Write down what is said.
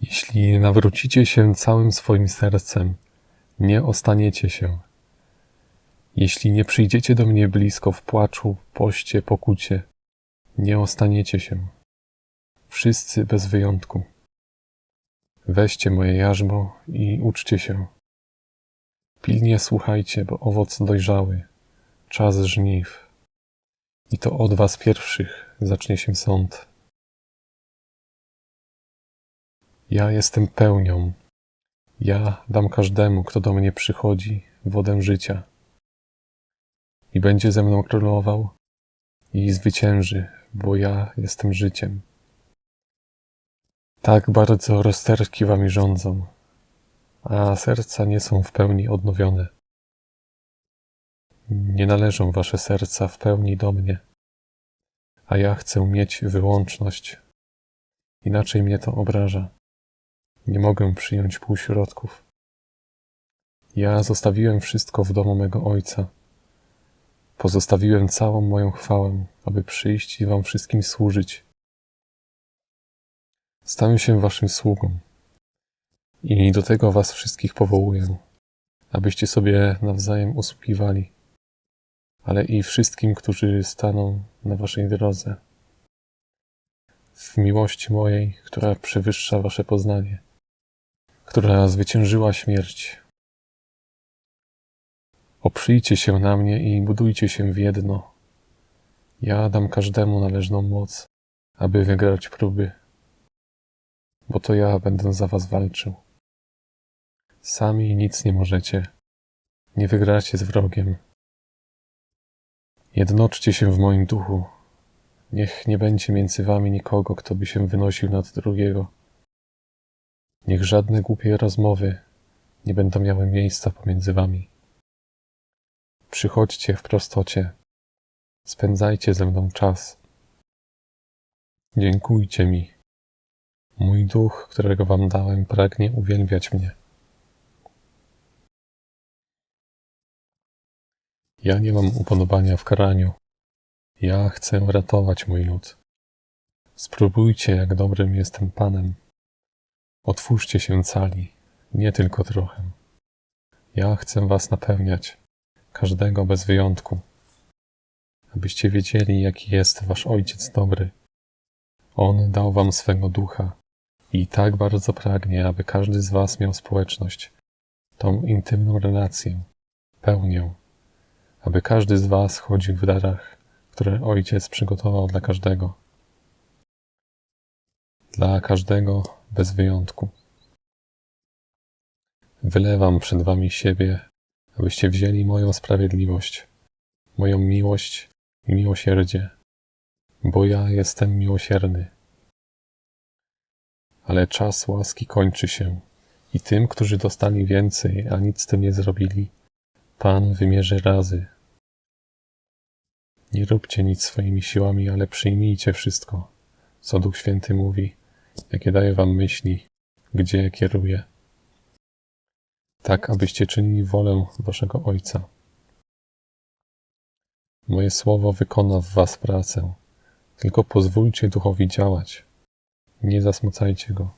Jeśli nawrócicie się całym swoim sercem, nie ostaniecie się. Jeśli nie przyjdziecie do mnie blisko w płaczu, poście, pokucie, nie ostaniecie się. Wszyscy bez wyjątku. Weźcie moje jarzmo i uczcie się. Pilnie słuchajcie, bo owoc dojrzały, czas żniw. I to od was pierwszych zacznie się sąd. Ja jestem pełnią. Ja dam każdemu, kto do mnie przychodzi, wodę życia. I będzie ze mną królował i zwycięży, bo ja jestem życiem. Tak bardzo rozterki wami rządzą, a serca nie są w pełni odnowione. Nie należą wasze serca w pełni do mnie, a ja chcę mieć wyłączność. Inaczej mnie to obraża. Nie mogę przyjąć półśrodków. Ja zostawiłem wszystko w domu mego Ojca. Pozostawiłem całą moją chwałę, aby przyjść i wam wszystkim służyć. Stanę się waszym sługą i do tego was wszystkich powołuję, abyście sobie nawzajem usługiwali, ale i wszystkim, którzy staną na waszej drodze. W miłości mojej, która przewyższa wasze poznanie która zwyciężyła śmierć. Oprzyjcie się na mnie i budujcie się w jedno. Ja dam każdemu należną moc, aby wygrać próby, bo to ja będę za was walczył. Sami nic nie możecie, nie wygracie z wrogiem. Jednoczcie się w moim duchu. Niech nie będzie między wami nikogo, kto by się wynosił nad drugiego Niech żadne głupie rozmowy nie będą miały miejsca pomiędzy wami. Przychodźcie w prostocie, spędzajcie ze mną czas. Dziękujcie mi. Mój duch, którego wam dałem, pragnie uwielbiać mnie. Ja nie mam upodobania w karaniu. Ja chcę ratować mój lud. Spróbujcie, jak dobrym jestem Panem. Otwórzcie się cali, nie tylko trochę. Ja chcę was napełniać, każdego bez wyjątku, abyście wiedzieli, jaki jest wasz Ojciec dobry. On dał wam swego ducha i tak bardzo pragnie, aby każdy z was miał społeczność, tą intymną relację, pełnię, aby każdy z was chodził w darach, które Ojciec przygotował dla każdego. Dla każdego bez wyjątku. Wylewam przed wami siebie, abyście wzięli moją sprawiedliwość, moją miłość i miłosierdzie, bo ja jestem miłosierny. Ale czas łaski kończy się i tym, którzy dostali więcej, a nic z tym nie zrobili, Pan wymierzy razy. Nie róbcie nic swoimi siłami, ale przyjmijcie wszystko, co Duch Święty mówi jakie daje wam myśli, gdzie kieruje, tak abyście czynili wolę waszego Ojca. Moje słowo wykona w was pracę, tylko pozwólcie duchowi działać. Nie zasmucajcie go.